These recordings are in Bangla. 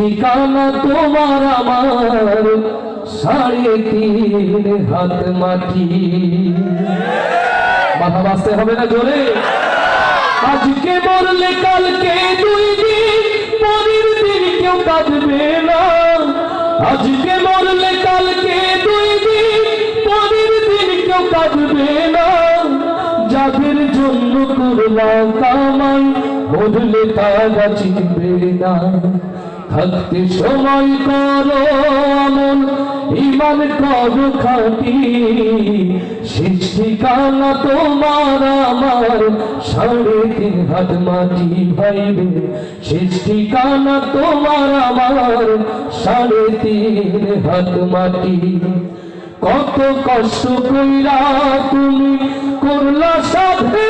সৃষ্টি কানা তোমার আমার। সাড়ে তিন হাত মাটি। মাথা বাঁচতে হবে না জোরে। আজকে মরলে কালকে দুই দিন, পরের দিন কেউ কাঁদবে না। আজকে মরলে কালকে দুই দিন, পরের দিন কেউ কাঁদবে না। যাদের জন্য করলাম কামাই মরলে তারা চিনবে না। থাকতে সময় করো আমল ইমান করো খাটি। সৃষ্টি কানা তোমার আমার, সাড়ে তিন হাত মাটি ভাইবে। সৃষ্টি কানা তোমার আমার, সাড়ে তিন হাত মাটি। কত কষ্ট কইরা তুমি করলা সাধের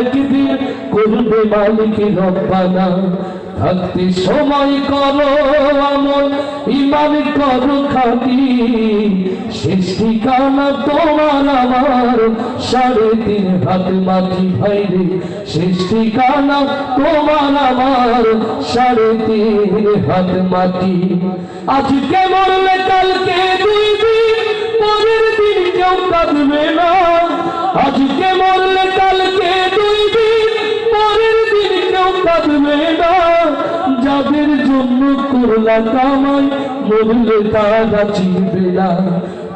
একদিন করবে মালিক রব্বানা। থাকতে সময় করো আমল, ইমান করো খাটি। শেষ ঠিকানা তোমার আমার, সাড়ে তিন হাত মাটি ভাইরে শেষ ঠিকানা তোমার আমার, সাড়ে তিন হাত মাটি। আজকে মরলে কালকে দুই দিন, পরের দিন কেউ কাঁদবে না। আজকে মরলে কামাই মরলে তারা চিনবে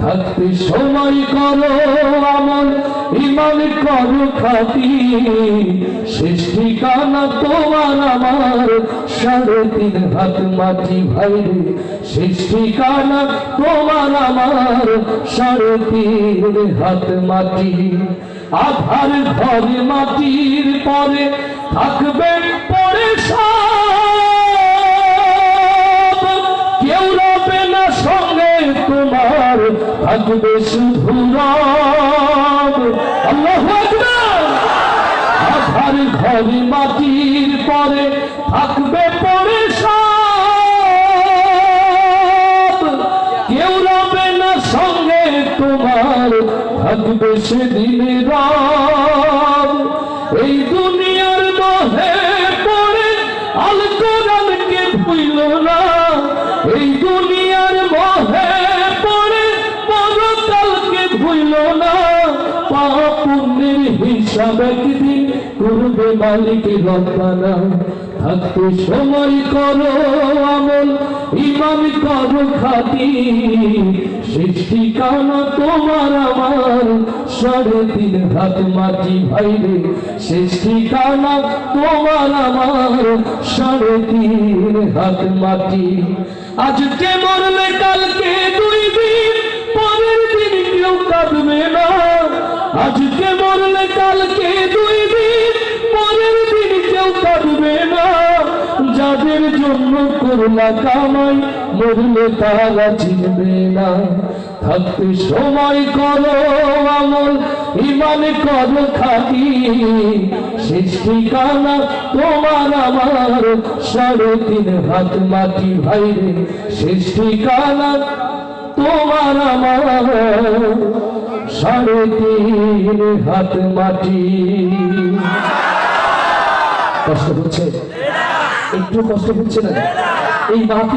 থাকতে সময় করো আমল ইমান করো খাটি। শেষ ঠিকানা তোমার আমার, সাড়ে তিন হাত মাটি ভাইরে শেষ ঠিকানা তোমার আমার, সাড়ে তিন হাত মাটি। আধার ঘরে মাটির পরে থাকবে পরে সব। মাটির পরে থাকবে পরে কেউ রবে না সঙ্গে তোমার, থাকবে সেদিনে এই দুনিয়ার মহে পড়ে আল কোরআনকে না। এই দুনিয়ার হিসাব একদিন করবে মালিক রব্বানা। থাকতে সময় করো আমল, ইমান করো খাটি। সৃষ্টি কানা তোমার আমার। সাড়ে তিন হাত মাটি ভাইরে সৃষ্টি কানা তোমার আমার। সাড়ে তিন হাত মাটি। আজকে মরলে কালকে দুই দিন, পরের দিন কেউ কাঁদবে না। আজকে মরলে কালকে দুই দিন, পরের দিন কেউ কাঁদবে না। যাদের জন্য করলা কামাই, মরলে তারা চিনবে না। থাকতে সময় করো আমল ইমান করো খাটি। শেষ ঠিকানা তোমার আমার, সাড়ে তিন হাত মাটি ভাইরে। শেষ ঠিকানা তোমার আমার সাড়ে তিন হাত মাটি। কষ্ট হচ্ছে? একটু কষ্ট হচ্ছে না? এই মাহফিল